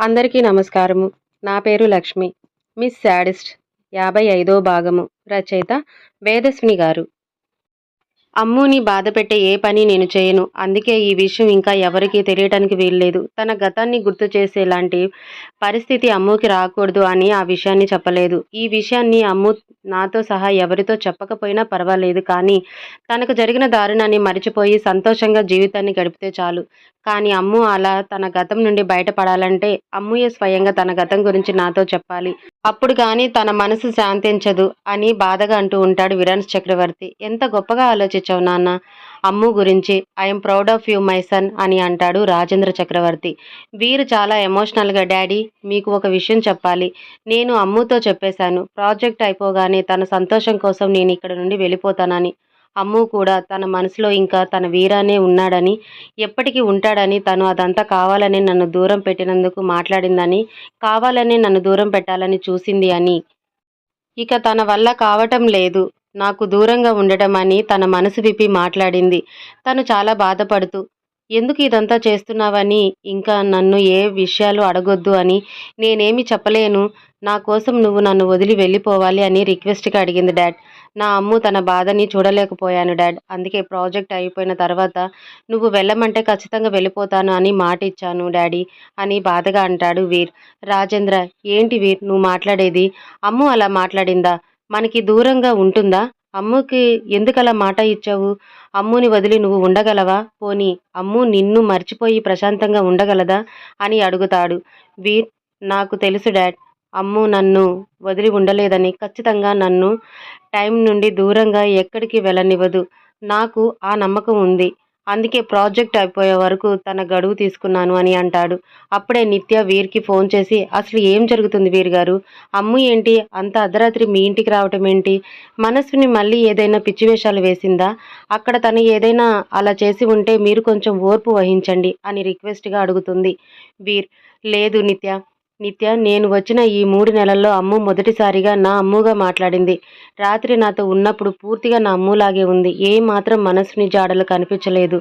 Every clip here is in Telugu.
అందరికీ నమస్కారము. నా పేరు లక్ష్మి. Miss sadist. యాభై ఐదో భాగము రచయిత వేదస్విని గారు. అమ్ముని బాధ పెట్టే ఏ పని నేను చేయను. అందుకే ఈ విషయం ఇంకా ఎవరికీ తెలియటానికి వీల్లేదు. తన గతాన్ని గుర్తు చేసేలాంటి పరిస్థితి అమ్ముకి రాకూడదు అని ఆ విషయాన్ని చెప్పలేదు. ఈ విషయాన్ని అమ్ము నాతో సహా ఎవరితో చెప్పకపోయినా పర్వాలేదు. కానీ తనకు జరిగిన దారుణాన్ని మరిచిపోయి సంతోషంగా జీవితాన్ని గడిపితే చాలు. కానీ అమ్ము అలా తన గతం నుండి బయటపడాలంటే అమ్ముయే స్వయంగా తన గతం గురించి నాతో చెప్పాలి. అప్పుడు కానీ తన మనసు శాంతించదు అని బాధగా అంటూ ఉంటాడు విరాన్స్ చక్రవర్తి. ఎంత గొప్పగా ఆలోచించావు నాన్న. అమ్ము గురించి I'm proud of you my son అని అంటాడు రాజేంద్ర చక్రవర్తి. వీరు చాలా ఎమోషనల్గా డాడీ మీకు ఒక విషయం చెప్పాలి. నేను అమ్ముతో చెప్పేశాను. ప్రాజెక్ట్ అయిపోగానే తన సంతోషం కోసం నేను ఇక్కడ నుండి వెళ్ళిపోతానని. అమ్ము కూడా తన మనసులో ఇంకా తన వీరానే ఉన్నాడని ఎప్పటికీ ఉంటాడని తను అదంతా కావాలని నన్ను దూరం పెట్టినందుకు మాట్లాడిందని కావాలని నన్ను దూరం పెట్టాలని చూసింది అని. ఇక తన వల్ల కావటం లేదు. నాకు దూరంగా ఉండటం అని తన మనసు విప్పి మాట్లాడింది. తను చాలా బాధపడుతూ ఎందుకు ఇదంతా చేస్తున్నావని ఇంకా నన్ను ఏ విషయాలు అడగొద్దు అని నేనేమి చెప్పలేను. నా కోసం నువ్వు నన్ను వదిలి వెళ్ళిపోవాలి అని రిక్వెస్ట్గా అడిగింది డాడ్. నా అమ్ము తన బాధని చూడలేకపోయాను డాడ్. అందుకే ప్రాజెక్ట్ అయిపోయిన తర్వాత నువ్వు వెళ్ళమంటే ఖచ్చితంగా వెళ్ళిపోతాను అని మాట ఇచ్చాను డాడీ అని బాధగా అంటాడు వీర్. రాజేంద్ర ఏంటి వీర్? నువ్వు మాట్లాడేది? అమ్ము అలా మాట్లాడిందా? మనకి దూరంగా ఉంటుందా? అమ్ముకి ఎందుకలా మాట ఇచ్చావు? అమ్ముని వదిలి నువ్వు ఉండగలవా? పోనీ అమ్ము నిన్ను మర్చిపోయి ప్రశాంతంగా ఉండగలదా? అని అడుగుతాడు. వీర్ నాకు తెలుసు డాడ్ అమ్ము నన్ను వదిలి ఉండలేదని ఖచ్చితంగా నన్ను టైం నుండి దూరంగా ఎక్కడికి వెళ్ళనివ్వదు. నాకు ఆ నమ్మకం ఉంది. అందుకే ప్రాజెక్ట్ అయిపోయే వరకు తన గడువు తీసుకున్నాను అని అంటాడు. అప్పుడే నిత్య వీర్కి ఫోన్ చేసి అసలు ఏం జరుగుతుంది వీర్ గారు? అమ్ము ఏంటి? అంత అర్ధరాత్రి మీ ఇంటికి రావటం ఏంటి? మనస్సుని మళ్ళీ ఏదైనా పిచ్చి వేషాలు వేసిందా? అక్కడ తను ఏదైనా అలా చేసి ఉంటే మీరు కొంచెం ఓర్పు వహించండి అని రిక్వెస్ట్గా అడుగుతుంది వీర్. లేదు నిత్య నిత్య నేను వచ్చిన ఈ మూడు నెలల్లో అమ్ము మొదటిసారిగా నా అమ్ముగా మాట్లాడింది. రాత్రి నాతో ఉన్నప్పుడు పూర్తిగా నా అమ్ములాగే ఉంది. ఏ మాత్రం మనసుని జాడలు కనిపించలేదు.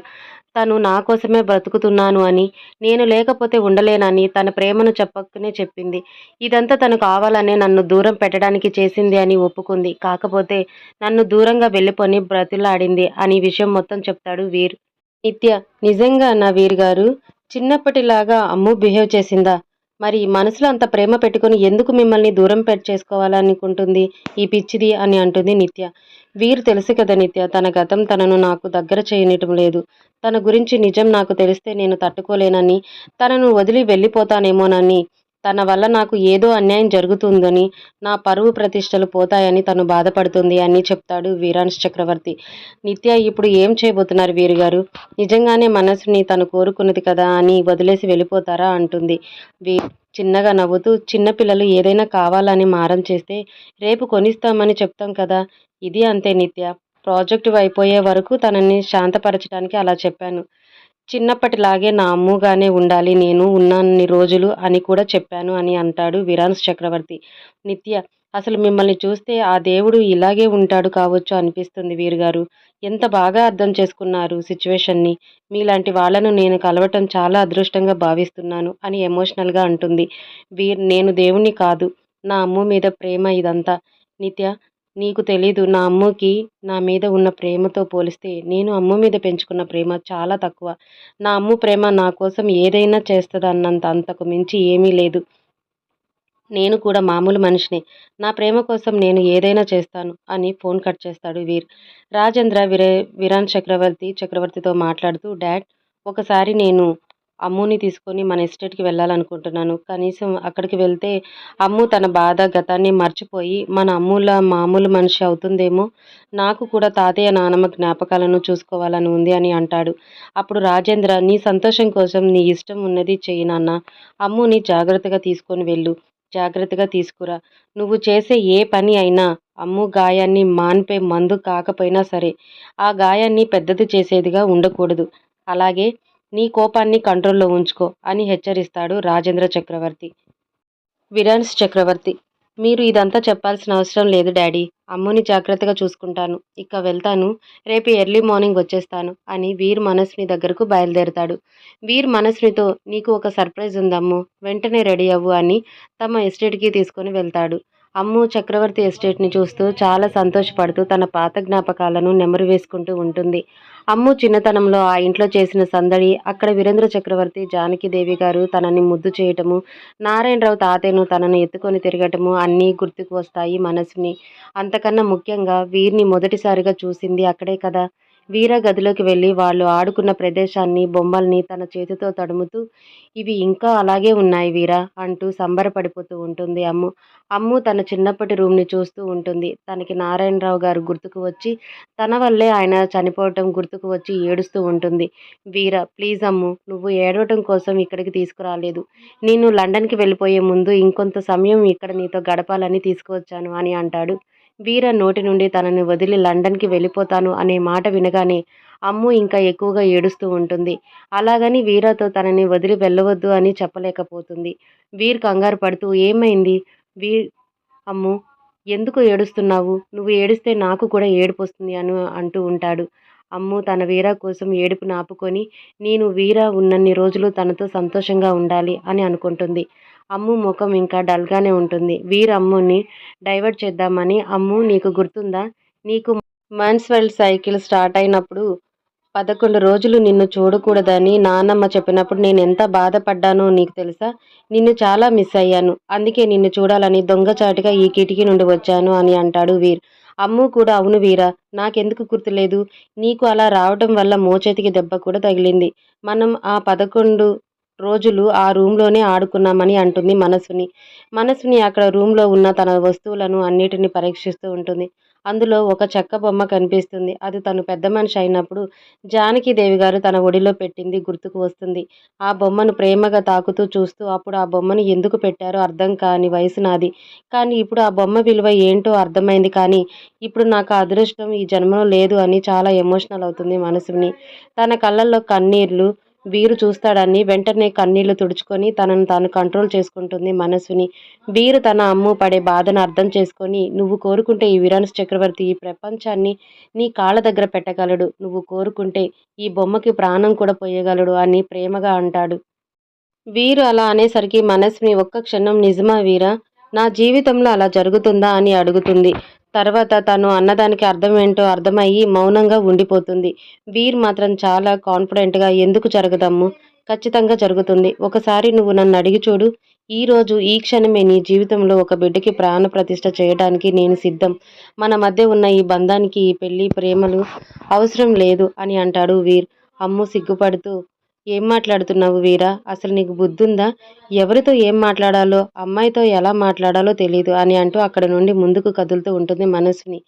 తను నా కోసమే బ్రతుకుతున్నాను అని నేను లేకపోతే ఉండలేనని తన ప్రేమను చెప్పకనే చెప్పింది. ఇదంతా తను కావాలనే నన్ను దూరం పెట్టడానికి చేసింది అని ఒప్పుకుంది. కాకపోతే నన్ను దూరంగా వెళ్ళిపోని బ్రతిలాడింది అని విషయం మొత్తం చెప్తాడు వీర్. నిత్య నిజంగా నా వీర్ గారు చిన్నప్పటిలాగా అమ్ము బిహేవ్ చేసిందా? మరి మనసులో అంత ప్రేమ పెట్టుకొని ఎందుకు మిమ్మల్ని దూరం పెట్ చేసుకోవాలనుకుంటుంది? ఈ పిచ్చిది అని అంటుంది నిత్య. వీరు తెలుసు కదా నిత్య తన గతం తనను నాకు దగ్గర చేయనిటం లేదు. తన గురించి నిజం నాకు తెలిస్తే నేను తట్టుకోలేనని తనను వదిలి వెళ్ళిపోతానేమోనని. తన వల్ల నాకు ఏదో అన్యాయం జరుగుతుందని నా పరువు ప్రతిష్టలు పోతాయని తను బాధపడుతుంది అని చెప్తాడు వీరాన్స్ చక్రవర్తి. నిత్య ఇప్పుడు ఏం చేయబోతున్నారు వీరు గారు నిజంగానే మనసుని తను కోరుకున్నది కదా అని వదిలేసి వెళ్ళిపోతారా అంటుంది. వీ చిన్నగా నవ్వుతూ చిన్నపిల్లలు ఏదైనా కావాలని మారం చేస్తే రేపు కొనిస్తామని చెప్తాం కదా. ఇది అంతే నిత్య. ప్రాజెక్టు అయిపోయే వరకు తనని శాంతపరచడానికి అలా చెప్పాను. చిన్నప్పటిలాగే నా అమ్ముగానే ఉండాలి నేను ఉన్నన్ని రోజులు అని కూడా చెప్పాను అని అంటాడు విరాన్స్ చక్రవర్తి. నిత్య అసలు మిమ్మల్ని చూస్తే ఆ దేవుడు ఇలాగే ఉంటాడు కావచ్చు అనిపిస్తుంది వీరుగారు. ఎంత బాగా అర్థం చేసుకున్నారు సిచ్యువేషన్ని. మీలాంటి వాళ్ళను నేను కలవటం చాలా అదృష్టంగా భావిస్తున్నాను అని ఎమోషనల్గా అంటుంది. వీర్ నేను దేవుణ్ణి కాదు నా అమ్ము మీద ప్రేమ ఇదంతా. నిత్య నీకు తెలీదు నా అమ్మకి నా మీద ఉన్న ప్రేమతో పోలిస్తే నేను అమ్మ మీద పెంచుకున్న ప్రేమ చాలా తక్కువ. నా అమ్ము ప్రేమ నా కోసం ఏదైనా చేస్తుంది అన్నంత అంతకు మించి ఏమీ లేదు. నేను కూడా మామూలు మనిషిని. నా ప్రేమ కోసం నేను ఏదైనా చేస్తాను అని ఫోన్ కట్ చేస్తాడు వీర్. రాజేంద్ర విరే విరాన్ చక్రవర్తి చక్రవర్తితో మాట్లాడుతూ డాడ్ ఒకసారి నేను అమ్ముని తీసుకొని మన ఎస్టేట్కి వెళ్ళాలనుకుంటున్నాను. కనీసం అక్కడికి వెళ్తే అమ్ము తన బాధ గతాన్ని మర్చిపోయి మన అమ్ముల మామూలు మనిషి అవుతుందేమో? నాకు కూడా తాతయ్య నానమ్మ జ్ఞాపకాలను చూసుకోవాలని ఉంది అని అంటాడు. అప్పుడు రాజేంద్ర నీ సంతోషం కోసం నీ ఇష్టం ఉన్నది చేయి నాన్న. అమ్ముని జాగ్రత్తగా తీసుకొని వెళ్ళు. జాగ్రత్తగా తీసుకురా. నువ్వు చేసే ఏ పని అయినా అమ్ము గాయాన్ని మాన్పే మందు కాకపోయినా సరే ఆ గాయాన్ని పెద్దది చేసేదిగా ఉండకూడదు. అలాగే నీ కోపాన్ని కంట్రోల్లో ఉంచుకో అని హెచ్చరిస్తాడు రాజేంద్ర చక్రవర్తి. విరాన్స్ చక్రవర్తి మీరు ఇదంతా చెప్పాల్సిన అవసరం లేదు డాడీ. అమ్ముని జాగ్రత్తగా చూసుకుంటాను. ఇక వెళ్తాను. రేపు ఎర్లీ మార్నింగ్ వచ్చేస్తాను అని వీర్ మనస్విని దగ్గరకు బయలుదేరతాడు. వీర్ మనస్వినితో నీకు ఒక సర్ప్రైజ్ ఉందమ్ము వెంటనే రెడీ అవ్వు అని తమ ఎస్టేట్కి తీసుకొని వెళ్తాడు. అమ్ము చక్రవర్తి ఎస్టేట్ని చూస్తూ చాలా సంతోషపడుతూ తన పాత జ్ఞాపకాలను నెమరు వేసుకుంటూ ఉంటుంది. అమ్ము చిన్నతనంలో ఆ ఇంట్లో చేసిన సందడి అక్కడ వీరేంద్ర చక్రవర్తి జానకిదేవి గారు తనని ముద్దు చేయటము నారాయణరావు తాతయ్యను తనను ఎత్తుకొని తిరగటము అన్నీ గుర్తుకు వస్తాయి మనసుని. అంతకన్నా ముఖ్యంగా వీరిని మొదటిసారిగా చూసింది అక్కడే కదా. వీర గదిలోకి వెళ్ళి వాళ్ళు ఆడుకున్న ప్రదేశాన్ని బొమ్మల్ని తన చేతితో తడుముతూ ఇవి ఇంకా అలాగే ఉన్నాయి వీరా అంటూ సంబరపడిపోతూ ఉంటుంది అమ్ము. అమ్ము తన చిన్నప్పటి రూమ్ని చూస్తూ ఉంటుంది. తనకి నారాయణరావు గారు గుర్తుకు వచ్చి తన వల్లే ఆయన చనిపోవటం గుర్తుకు వచ్చి ఏడుస్తూ ఉంటుంది. వీర ప్లీజ్ అమ్ము నువ్వు ఏడవటం కోసం ఇక్కడికి తీసుకురాలేదు. నేను లండన్కి వెళ్ళిపోయే ముందు ఇంకొంత సమయం ఇక్కడ నీతో గడపాలని తీసుకువచ్చాను అని అంటాడు. వీర నోటి నుండి తనని వదిలి లండన్కి వెళ్ళిపోతాను అనే మాట వినగానే అమ్ము ఇంకా ఎక్కువగా ఏడుస్తూ ఉంటుంది. అలాగని వీరతో తనని వదిలి వెళ్ళవద్దు అని చెప్పలేకపోతుంది. వీర్ కంగారు పడుతూ ఏమైంది? వీర్ అమ్ము ఎందుకు ఏడుస్తున్నావు? నువ్వు ఏడిస్తే నాకు కూడా ఏడుపు వస్తుంది అని అంటూ ఉంటాడు. అమ్ము తన వీర కోసం ఏడుపును ఆపుకొని నేను వీర ఉన్నన్ని రోజులు తనతో సంతోషంగా ఉండాలి అని అనుకుంటుంది. అమ్ము ముఖం ఇంకా డల్గానే ఉంటుంది. వీర్ అమ్ముని డైవర్ట్ చేద్దామని అమ్ము నీకు గుర్తుందా? నీకు మాన్స్వెల్ సైకిల్ స్టార్ట్ అయినప్పుడు పదకొండు రోజులు నిన్ను చూడకూడదని నాన్నమ్మ చెప్పినప్పుడు నేను ఎంత బాధపడ్డానో నీకు తెలుసా? నిన్ను చాలా మిస్ అయ్యాను. అందుకే నిన్ను చూడాలని దొంగచాటుగా ఈ కిటికీ నుండి వచ్చాను అని అంటాడు వీర్. అమ్ము కూడా అవును వీరా నాకెందుకు గుర్తులేదు? నీకు అలా రావటం వల్ల మోచేతికి దెబ్బ కూడా తగిలింది. మనం ఆ పదకొండు రోజులు ఆ రూమ్లోనే ఆడుకున్నామని అంటుంది మనసుని. మనసుని అక్కడ రూమ్లో ఉన్న తన వస్తువులను అన్నిటిని పరీక్షిస్తూ ఉంటుంది. అందులో ఒక చెక్క బొమ్మ కనిపిస్తుంది. అది తను పెద్ద మనిషి అయినప్పుడు జానకీదేవి గారు తన ఒడిలో పెట్టింది గుర్తుకు వస్తుంది. ఆ బొమ్మను ప్రేమగా తాకుతూ చూస్తూ అప్పుడు ఆ బొమ్మను ఎందుకు పెట్టారో అర్థం కాని వయసు నాది. కానీ ఇప్పుడు ఆ బొమ్మ విలువ ఏంటో అర్థమైంది కానీ ఇప్పుడు నాకు అదృష్టం ఈ జన్మలో లేదు అని చాలా ఎమోషనల్ అవుతుంది మనసుని. తన కళ్ళల్లో కన్నీర్లు వీరు చూస్తాడని వెంటనే కన్నీళ్ళు తుడుచుకొని తనను తాను కంట్రోల్ చేసుకుంటుంది మనసుని వీరు తన అమ్ము పడే బాధను అర్థం చేసుకొని నువ్వు కోరుకుంటే ఈ విరాన్స్ చక్రవర్తి ఈ ప్రపంచాన్ని నీ కాళ్ళ దగ్గర పెట్టగలడు. నువ్వు కోరుకుంటే ఈ బొమ్మకి ప్రాణం కూడా పోయగలడు అని ప్రేమగా అంటాడు. వీరు అలా అనేసరికి మనసుని ఒక్క క్షణం నిజమా వీరా? నా జీవితంలో అలా జరుగుతుందా? అని అడుగుతుంది. తర్వాత తను అన్నదానికి అర్థం ఏంటో అర్థమయ్యి మౌనంగా ఉండిపోతుంది. వీర్ మాత్రం చాలా కాన్ఫిడెంట్గా ఎందుకు జరగదమ్ము? ఖచ్చితంగా జరుగుతుంది. ఒకసారి నువ్వు నన్ను అడిగి చూడు. ఈరోజు ఈ క్షణమే నీ జీవితంలో ఒక బిడ్డకి ప్రాణ ప్రతిష్ట చేయడానికి నేను సిద్ధం. మన మధ్య ఉన్న ఈ బంధానికి ఈ పెళ్ళి ప్రేమలు అవసరం లేదు అని అంటాడు వీర్. అమ్ము సిగ్గుపడుతూ ఏం మాట్లాడుతున్నావు వీరా? అసలు నీకు బుద్ధుందా? ఎవరితో ఏం మాట్లాడాలో అమ్మాయితో ఎలా మాట్లాడాలో తెలియదు అని అంటూ అక్కడ నుండి ముందుకు కదులుతూ ఉంటుంది మనసుని.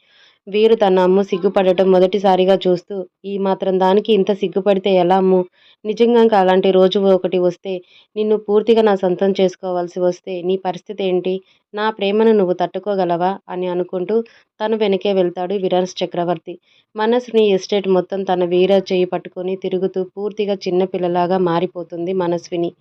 వీరు తన అమ్ము సిగ్గుపడటం మొదటిసారిగా చూస్తూ ఈ మాత్రం దానికి ఇంత సిగ్గుపడితే ఎలా అమ్ము? నిజంగా అలాంటి రోజు ఒకటి వస్తే నిన్ను పూర్తిగా నా సొంతం చేసుకోవాల్సి వస్తే నీ పరిస్థితి ఏంటి? నా ప్రేమను నువ్వు తట్టుకోగలవా? అని అనుకుంటూ తను వెనకే వెళ్తాడు విరాన్స్ చక్రవర్తి. మనసుని ఎస్టేట్ మొత్తం తన వీర చేయి పట్టుకొని తిరుగుతూ పూర్తిగా చిన్నపిల్లలాగా మారిపోతుంది మనస్విని.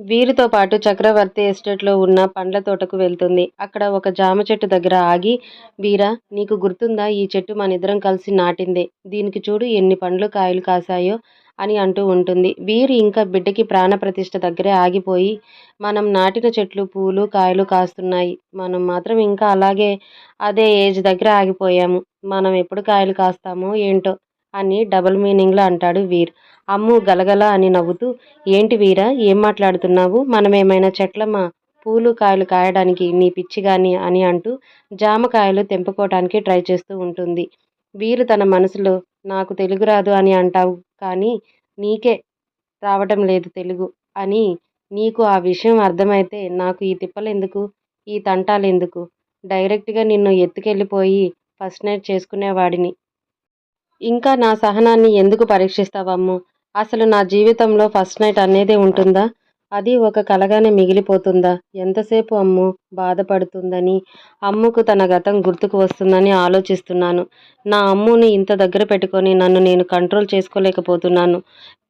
వీరితో పాటు చక్రవర్తి ఎస్టేట్లో ఉన్న పండ్ల తోటకు వెళ్తుంది. అక్కడ ఒక జామ చెట్టు దగ్గర ఆగి వీరా నీకు గుర్తుందా? ఈ చెట్టు మన ఇద్దరం కలిసి నాటిందే. దీనికి చూడు ఎన్ని పండ్లు కాయలు కాసాయో అని అంటూ ఉంటుంది. వీరు ఇంకా బిడ్డకి ప్రాణప్రతిష్ఠ దగ్గరే ఆగిపోయి మనం నాటిన చెట్లు పూలు కాయలు కాస్తున్నాయి. మనం మాత్రం ఇంకా అలాగే అదే ఏజ్ దగ్గర ఆగిపోయాము. మనం ఎప్పుడు కాయలు కాస్తామో ఏంటో అని డబుల్ మీనింగ్లో అంటాడు వీర్. అమ్ము గలగల అని నవ్వుతూ ఏంటి వీరా ఏం మాట్లాడుతున్నావు? మనమేమైనా చెట్లమ్మా? పూలు కాయలు కాయడానికి నీ పిచ్చి గాని అని అంటూ జామకాయలు తెంపుకోవటానికి ట్రై చేస్తూ ఉంటుంది. వీరు తన మనసులో నాకు తెలుగు రాదు అని అంటావు కానీ నీకే రావటం లేదు తెలుగు అని నీకు ఆ విషయం అర్థమైతే నాకు ఈ తిప్పలెందుకు? ఈ తంటాలెందుకు? డైరెక్ట్గా నిన్ను ఎత్తుకెళ్ళిపోయి ఫస్ట్ నైట్ చేసుకునేవాడిని. ఇంకా నా సహనాన్ని ఎందుకు పరీక్షిస్తావమ్ము? అసలు నా జీవితంలో ఫస్ట్ నైట్ అనేదే ఉంటుందా? అది ఒక కలగానే మిగిలిపోతుందా? ఎంతసేపు అమ్ము బాధపడుతుందని అమ్ముకు తన గతం గుర్తుకు వస్తుందని ఆలోచిస్తున్నాను. నా అమ్ముని ఇంత దగ్గర పెట్టుకొని నన్ను నేను కంట్రోల్ చేసుకోలేకపోతున్నాను.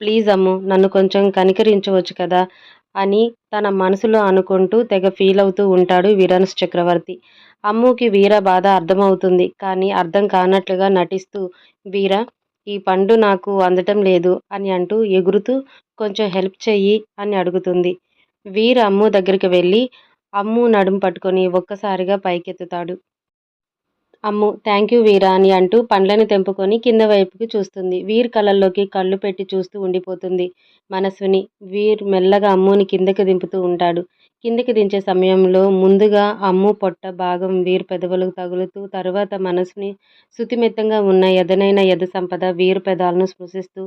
ప్లీజ్ అమ్ము నన్ను కొంచెం కనికరించవచ్చు కదా? అని తన మనసులో అనుకుంటూ తెగ ఫీల్ అవుతూ ఉంటాడు వీరన్స్ చక్రవర్తి. అమ్ముకి వీర బాధ అర్థమవుతుంది కానీ అర్థం కానట్లుగా నటిస్తూ వీర ఈ పండు నాకు అందటం లేదు అని అంటూ ఎగురుతూ కొంచెం హెల్ప్ చెయ్యి అని అడుగుతుంది. వీర్ అమ్ము దగ్గరికి వెళ్ళి అమ్ము నడుము పట్టుకొని ఒక్కసారిగా పైకెత్తుతాడు. అమ్ము థ్యాంక్ యూ వీరా అని అంటూ పండ్లను తెంపుకొని కింద వైపుకి చూస్తుంది. వీర్ కళ్ళల్లోకి కళ్ళు పెట్టి చూస్తూ ఉండిపోతుంది. మనస్విని వీర్ మెల్లగా అమ్ముని కిందకి దింపుతూ ఉంటాడు. కిందకి దించే సమయంలో ముందుగా అమ్ము పొట్ట భాగం వీర్ పెదవులకు తగులుతూ తరువాత మనసుని శుతిమెత్తంగా ఉన్న ఎదనైన ఎద సంపద వీరు పెదాలను స్పృశిస్తూ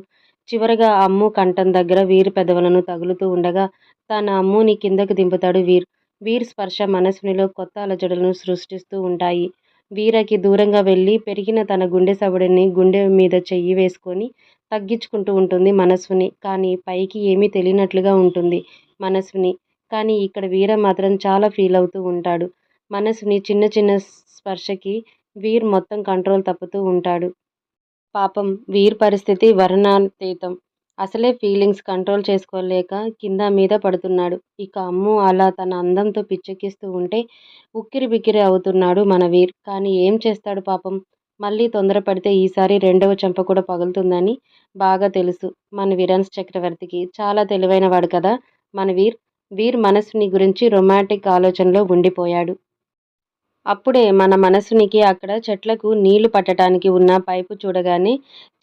చివరగా అమ్ము కంఠం దగ్గర వీరు పెదవులను తగులుతూ ఉండగా తన అమ్ముని కిందకు దింపుతాడు వీర్. వీర్ స్పర్శ మనసునిలో కొత్త అలజడులను సృష్టిస్తూ ఉంటాయి. వీరకి దూరంగా వెళ్ళి పెరిగిన తన గుండె సవడిని గుండె మీద చెయ్యి వేసుకొని తగ్గించుకుంటూ ఉంటుంది మనసుని కానీ పైకి ఏమీ తెలియనట్లుగా ఉంటుంది మనసుని. కానీ ఇక్కడ వీర మాత్రం చాలా ఫీల్ అవుతూ ఉంటాడు. మనసుని చిన్న చిన్న స్పర్శకి వీర్ మొత్తం కంట్రోల్ తప్పుతూ ఉంటాడు. పాపం వీర్ పరిస్థితి వర్ణాతీతం అసలే ఫీలింగ్స్ కంట్రోల్ చేసుకోలేక కింద మీద పడుతున్నాడు. ఇక అమ్ము అలా తన అందంతో పిచ్చెక్కిస్తూ ఉంటే ఉక్కిరి బిక్కిరి అవుతున్నాడు మన వీర్. కానీ ఏం చేస్తాడు పాపం? మళ్ళీ తొందరపడితే ఈసారి రెండవ చెంప కూడా పగులుతుందని బాగా తెలుసు. మన వీరన్స్ చక్రవర్తికి చాలా తెలివైన వాడు కదా మన వీర్. వీర్ మనసుని గురించి రొమాంటిక్ ఆలోచనలో ఉండిపోయాడు. అప్పుడే మన మనసునికి అక్కడ చెట్లకు నీళ్ళు పట్టడానికి ఉన్న పైపు చూడగానే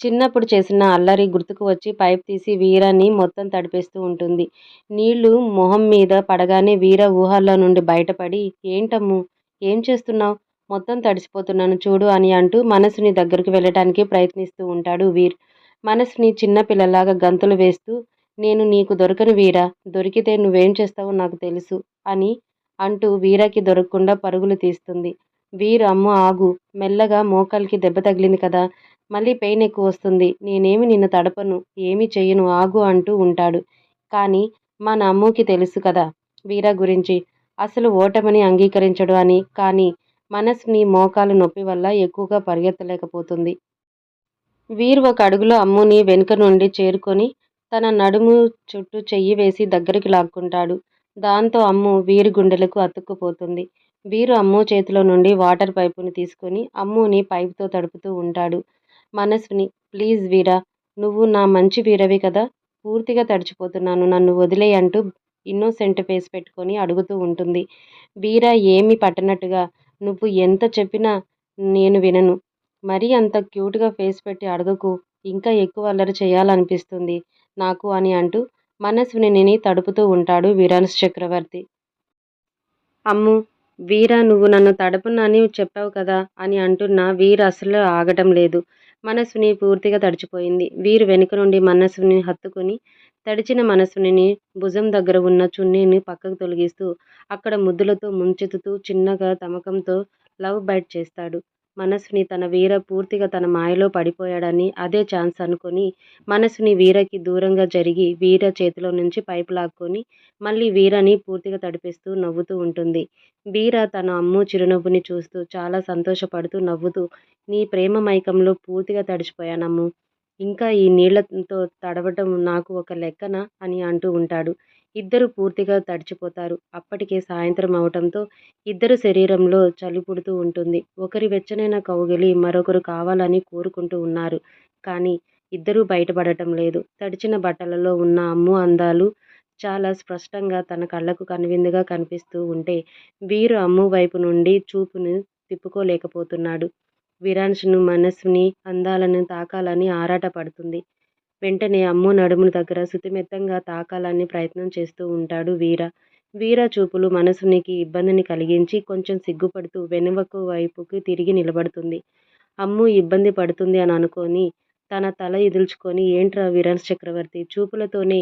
చిన్నప్పుడు చేసిన అల్లరి గుర్తుకు వచ్చి పైప్ తీసి వీరని మొత్తం తడిపేస్తూ ఉంటుంది. నీళ్ళు మొహం మీద పడగానే వీర ఊహల్లో నుండి బయటపడి ఏంటమ్ము? ఏం చేస్తున్నావు? మొత్తం తడిసిపోతున్నాను చూడు అని అంటూ మనసుని దగ్గరికి వెళ్ళటానికి ప్రయత్నిస్తూ ఉంటాడు వీర్. మనసుని చిన్నపిల్లలాగా గంతులు వేస్తూ నేను నీకు దొరకను వీరా. దొరికితే నువ్వేం చేస్తావో నాకు తెలుసు అని అంటూ వీరకి దొరకకుండా పరుగులు తీస్తుంది. వీరు అమ్మ ఆగు. మెల్లగా మోకాలికి దెబ్బ తగిలింది కదా. మళ్ళీ పెయిన్ ఎక్కువ వస్తుంది. నేనేమి నిన్ను తడపను. ఏమి చెయ్యను. ఆగు అంటూ ఉంటాడు. కానీ మన అమ్ముకి తెలుసు కదా వీర గురించి. అసలు ఓటమని అంగీకరించడు అని. కానీ మనసుని మోకాలు నొప్పి వల్ల ఎక్కువగా పరిగెత్తలేకపోతుంది. వీరు ఒక అడుగులో అమ్ముని వెనుక నుండి చేరుకొని తన నడుము చుట్టూ చెయ్యి వేసి దగ్గరికి లాక్కుంటాడు. దాంతో అమ్ము వీరి గుండెలకు అతుక్కుపోతుంది. వీరు అమ్ము చేతిలో నుండి వాటర్ పైపుని తీసుకొని అమ్ముని పైపుతో తడుపుతూ ఉంటాడు. మనసుని ప్లీజ్ వీరా నువ్వు నా మంచి వీరవి కదా. పూర్తిగా తడిచిపోతున్నాను. నన్ను వదిలేయంటూ ఇన్నోసెంట్ ఫేస్ పెట్టుకొని అడుగుతూ ఉంటుంది. వీర ఏమి పట్టనట్టుగా. నువ్వు ఎంత చెప్పినా నేను వినను. మరీ అంత క్యూట్గా ఫేస్ పెట్టి అడగకు. ఇంకా ఎక్కువ అల్లరి చేయాలనిపిస్తుంది. నాకు అని అంటూ మనస్వినిని తడుపుతూ ఉంటాడు వీరాన్స్ చక్రవర్తి. అమ్ము వీరా నువ్వు నన్ను తడపనని చెప్పావు కదా అని అంటున్న వీర అసలు ఆగటం లేదు. మనస్సుని పూర్తిగా తడిచిపోయింది. వీరు వెనుక నుండి మనస్సుని హత్తుకుని తడిచిన మనస్సునిని భుజం దగ్గర ఉన్న చున్నీని పక్కకు తొలగిస్తూ అక్కడ ముద్దులతో ముంచెత్తుతూ చిన్నగా తమకంతో లవ్ బైట్ చేస్తాడు. మనసుని తన వీర పూర్తిగా తన మాయలో పడిపోయాడని అదే ఛాన్స్ అనుకొని మనసుని వీరకి దూరంగా జరిగి వీర చేతిలో నుంచి పైపు లాక్కొని మళ్ళీ వీరని పూర్తిగా తడిపిస్తూ నవ్వుతూ ఉంటుంది. వీర తన అమ్ము చిరునవ్వుని చూస్తూ చాలా సంతోషపడుతూ నవ్వుతూ నీ ప్రేమ మైకంలో పూర్తిగా తడిచిపోయానమ్ము. ఇంకా ఈ నీళ్ళతో తడవటం నాకు ఒక లెక్కన అని అంటూ ఉంటాడు. ఇద్దరు పూర్తిగా తడిచిపోతారు. అప్పటికే సాయంత్రం అవటంతో ఇద్దరు శరీరంలో చలి పుడుతూ ఉంటుంది. ఒకరి వెచ్చనైన కౌగిలి మరొకరు కావాలని కోరుకుంటూ ఉన్నారు. కానీ ఇద్దరూ బయటపడటం లేదు. తడిచిన బట్టలలో ఉన్న అమ్ము అందాలు చాలా స్పష్టంగా తన కళ్ళకు కనువిందుగా కనిపిస్తూ ఉంటే వీరు అమ్ము వైపు నుండి చూపును తిప్పుకోలేకపోతున్నాడు. విరాన్స్ను మనస్సుని అందాలను తాకాలని ఆరాటపడుతుంది. వెంటనే అమ్ము నడుముని దగ్గర సుతిమెత్తంగా తాకాలని ప్రయత్నం చేస్తూ ఉంటాడు వీర. వీర చూపులు మనసునికి ఇబ్బందిని కలిగించి కొంచెం సిగ్గుపడుతూ వెనువకు వైపుకి తిరిగి నిలబడుతుంది. అమ్ము ఇబ్బంది పడుతుంది అని అనుకొని తన తల ఎదుల్చుకొని ఏంట్రా వీరన్స్ చక్రవర్తి చూపులతోనే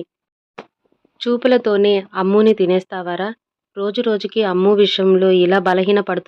చూపులతోనే అమ్ముని తినేస్తావారా? రోజు రోజుకి అమ్ము విషయంలో ఇలా బలహీన పడుతు